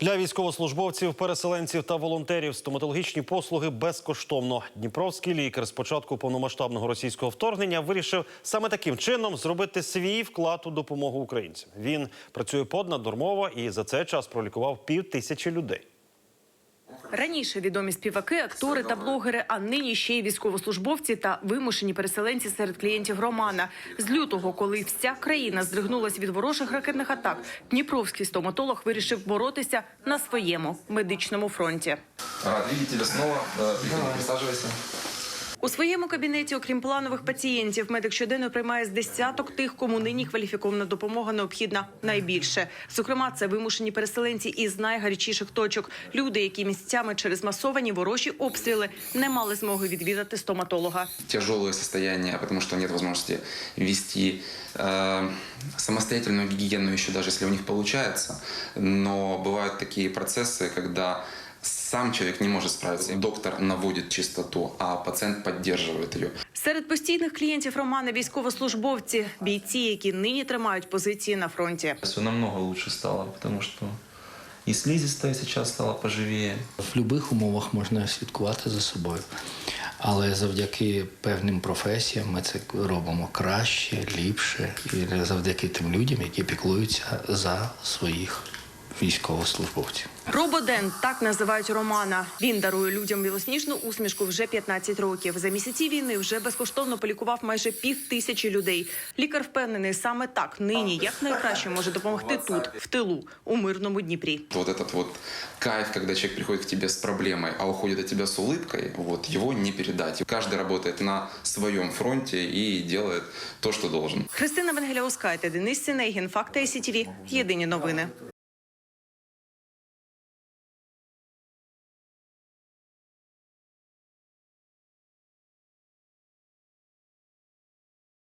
Для військовослужбовців, переселенців та волонтерів стоматологічні послуги безкоштовно. Дніпровський лікар з початку повномасштабного російського вторгнення вирішив саме таким чином зробити свій вклад у допомогу українцям. Він працює поднаднормово і за цей час пролікував пів тисячі людей. Раніше відомі співаки, актори та блогери, а нині ще й військовослужбовці та вимушені переселенці серед клієнтів Романа. З лютого, коли вся країна здригнулась від ворожих ракетних атак, дніпровський стоматолог вирішив боротися на своєму медичному фронті. Рад. Да, приходи, присаживайся. У своєму кабінеті, окрім планових пацієнтів, медик щоденно приймає з десяток тих, кому нині кваліфікована допомога необхідна найбільше. Зокрема, це вимушені переселенці із найгарячіших точок. Люди, які місцями через масовані ворожі обстріли не мали змоги відвідати стоматолога. Тяжелое состояние, потому что нет возможности вести э, самостоятельную гигиену, еще даже если у них получается. Но бывают такие процессы, когда сам человек не может справиться. Доктор наводит чистоту, а пациент поддерживает ее. Серед постійних клієнтів Романа військовослужбовці, бійці, які нині тримають позиції на фронті. Все намного лучше стало, потому что и слизистая сейчас стала поживее. В будь-яких умовах можна слідкувати за собою. Але завдяки певним професіям ми це робимо краще, ліпше, і завдяки тим людям, які піклуються за своїх військовослужбовців. Рободен так називають Романа. Він дарує людям білосніжну усмішку вже 15 років. За місяці війни вже безкоштовно полікував майже пів тисячі людей. Лікар впевнений, саме так нині якнайкраще може допомогти тут, в тилу, у мирному Дніпрі. Вот этот вот кайф, когда человек приходит к тебе с проблемой, а уходит от тебя с улыбкой, вот его не передать. Каждый работает на своем фронте и делает то, что должен. Христина Венгеляускайте, Денис Синегін, Факти СІТВ. Єдині новини.